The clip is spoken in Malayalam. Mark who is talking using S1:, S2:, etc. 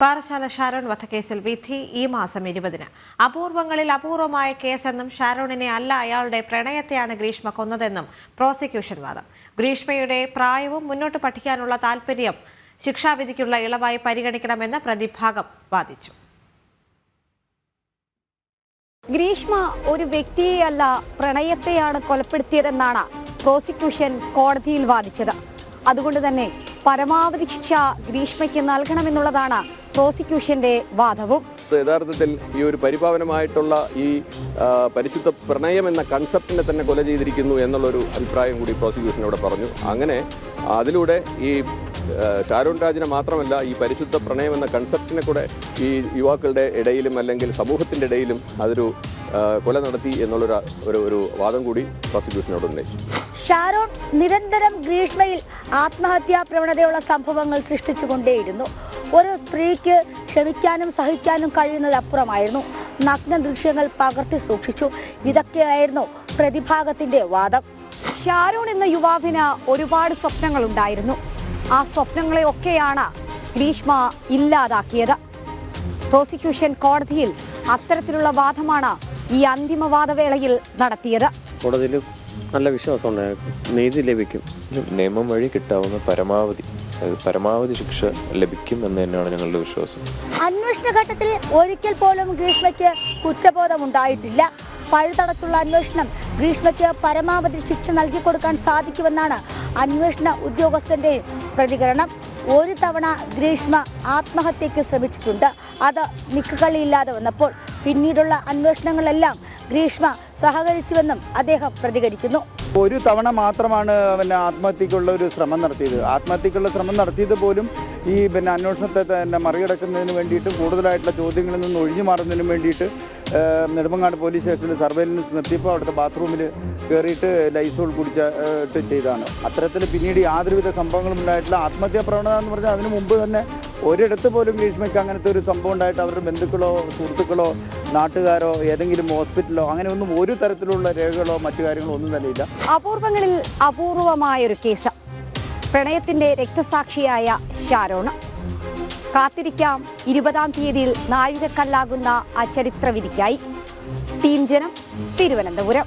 S1: പാറശാല ഷാരോൺ വധക്കേസിൽ വിധി ഈ മാസം ഇരുപതിന്. അപൂർവങ്ങളിൽ അപൂർവമായ കേസെന്നും ഷാരോണിനെ അല്ല അയാളുടെ പ്രണയത്തെയാണ് ഗ്രീഷ്മ കൊന്നതെന്നും പ്രോസിക്യൂഷൻ വാദം. ഗ്രീഷ്മയുടെ പ്രായവും മുന്നോട്ട് പഠിക്കാനുള്ള താൽപ്പര്യം ശിക്ഷാവിധിക്കുള്ള ഇളവായി പരിഗണിക്കണമെന്ന് പ്രതിഭാഗം വാദിച്ചു.
S2: ഗ്രീഷ്മ ഒരു വ്യക്തിയെയല്ല പ്രണയത്തെയാണ് കൊലപ്പെടുത്തിയതെന്നാണ് പ്രോസിക്യൂഷൻ കോടതിയിൽ വാദിച്ചത്. അതുകൊണ്ട് തന്നെ പരമാവധി ശിക്ഷ ഗ്രീഷ്മയ്ക്ക് നൽകണമെന്നുള്ളതാണ് പ്രോസിക്യൂഷന്റെ വാദവും.
S3: യഥാർത്ഥത്തിൽ ഈ ഒരു പരിപാവനമായിട്ടുള്ള ഈ പരിശുദ്ധ പ്രണയം എന്ന കൺസെപ്റ്റിനെ തന്നെ കൊല ചെയ്തിരിക്കുന്നു എന്നുള്ളൊരു അഭിപ്രായം കൂടി പ്രോസിക്യൂഷൻ പറഞ്ഞു. അങ്ങനെ അതിലൂടെ ഈ ഷാരൂൺ രാജിനെ മാത്രമല്ല ഈ പരിശുദ്ധ പ്രണയം എന്ന കൺസെപ്റ്റിനെ കൂടെ ഈ യുവാക്കളുടെ ഇടയിലും അല്ലെങ്കിൽ സമൂഹത്തിന്റെ ഇടയിലും അതൊരു കൊല നടത്തി എന്നുള്ളൊരു ഒരു ഒരു വാദം കൂടി പ്രോസിക്യൂഷനോട് ഉന്നയിച്ചു.
S4: ഷാരോൺ നിരന്തരം ഗ്രീഷ്മയിൽ ആത്മഹത്യാ പ്രവണതയുള്ള സംഭവങ്ങൾ സൃഷ്ടിച്ചുകൊണ്ടേയിരുന്നു. ഒരു സ്ത്രീക്ക് ക്ഷമിക്കാനും സഹിക്കാനും കഴിയുന്നത് അപ്പുറമായിരുന്നു നഗ്ന ദൃശ്യങ്ങൾ പകർത്തി സൂക്ഷിച്ചു. ഇതൊക്കെയായിരുന്നു പ്രതിഭാഗത്തിന്റെ വാദം.
S2: ഷാരോൺ എന്ന യുവാവിന് ഒരുപാട് സ്വപ്നങ്ങൾ ഉണ്ടായിരുന്നു ആ സ്വപ്നങ്ങളെ ഒക്കെയാണ് ഗ്രീഷ്മ ഇല്ലാതാക്കിയത്. പ്രോസിക്യൂഷൻ കോടതിയിൽ അത്തരത്തിലുള്ള വാദമാണ് ഈ അന്തിമ വാദവേളയിൽ നടത്തിയത്.
S5: കോടതിയിൽ നല്ല വിശ്വാസം ഉണ്ടായിരുന്നു നീതി ലഭിക്കും.
S6: നിയമം വഴി കിട്ടാവുന്ന പരമാവധി പരമാവധി ശിക്ഷ ലഭിക്കും എന്ന് തന്നെയാണ് ഞങ്ങളുടെ വിശ്വാസം.
S4: അന്വേഷണ ഘട്ടത്തിൽ ഒരിക്കൽ പോലും ഗ്രീഷ്മയ്ക്ക് കുറ്റബോധം ഉണ്ടായിട്ടില്ല പഴുതടച്ചുള്ള അന്വേഷണം ഗ്രീഷ്മയ്ക്ക് പരമാവധി ശിക്ഷ നൽകി കൊടുക്കാൻ സാധിക്കുമെന്നാണ് അന്വേഷണ ഉദ്യോഗസ്ഥന്റെ പ്രതികരണം. ഒരു തവണ ഗ്രീഷ്മ ആത്മഹത്യക്ക് ശ്രമിച്ചിട്ടുണ്ട്. അത് നിക്കുകളിയില്ലാതെ വന്നപ്പോൾ പിന്നീടുള്ള അന്വേഷണങ്ങളെല്ലാം ഗ്രീഷ്മ സഹകരിച്ചുവെന്നും അദ്ദേഹം പ്രതികരിക്കുന്നു.
S7: ഒരു തവണ മാത്രമാണ് പിന്നെ ആത്മഹത്യക്കുള്ള ഒരു ശ്രമം നടത്തിയത്. ആത്മഹത്യക്കുള്ള ശ്രമം നടത്തിയത് പോലും ഈ പിന്നെ അന്വേഷണത്തെ തന്നെ മറികടക്കുന്നതിന് വേണ്ടിയിട്ട് കൂടുതലായിട്ടുള്ള ചോദ്യങ്ങളിൽ നിന്ന് ഒഴിഞ്ഞു മാറുന്നതിന് വേണ്ടിയിട്ട് നെടുമ്പങ്ങാട് പോലീസ് സ്റ്റേഷനിൽ സർവൈലൻസ് നിർത്തിയപ്പോൾ അവിടുത്തെ ബാത്റൂമിൽ കയറിയിട്ട് ലൈസോൾ കുടിച്ചിട്ട് ചെയ്തതാണ്. അത്തരത്തിൽ പിന്നീട് യാതൊരുവിധ സംഭവങ്ങളും ഉണ്ടായിട്ടില്ല. ആത്മഹത്യാ പ്രവണത എന്ന് പറഞ്ഞാൽ അതിനു മുമ്പ് തന്നെ ഒരിടത്ത് പോലും ഗ്രീഷ്മയ്ക്ക് അങ്ങനത്തെ ഒരു സംഭവം ഉണ്ടായിട്ട് അവരുടെ ബന്ധുക്കളോ സുഹൃത്തുക്കളോ നാട്ടുകാരോ ഏതെങ്കിലും ഹോസ്പിറ്റലോ അങ്ങനെ ഒന്നും ഒരു തരത്തിലുള്ള രേഖകളോ മറ്റു കാര്യങ്ങളോ ഒന്നും തന്നെ ഇല്ല
S2: അപൂർവങ്ങളിൽ അപൂർവമായ ഒരു കേസ്. പ്രണയത്തിന്റെ രക്തസാക്ഷിയായ ഷാരോണ് കാത്തിരിക്കാം ഇരുപതാം തീയതിയിൽ നാഴികക്കല്ലാകുന്ന ആ ചരിത്ര വിധിക്കായി ടീം ജനം തിരുവനന്തപുരം.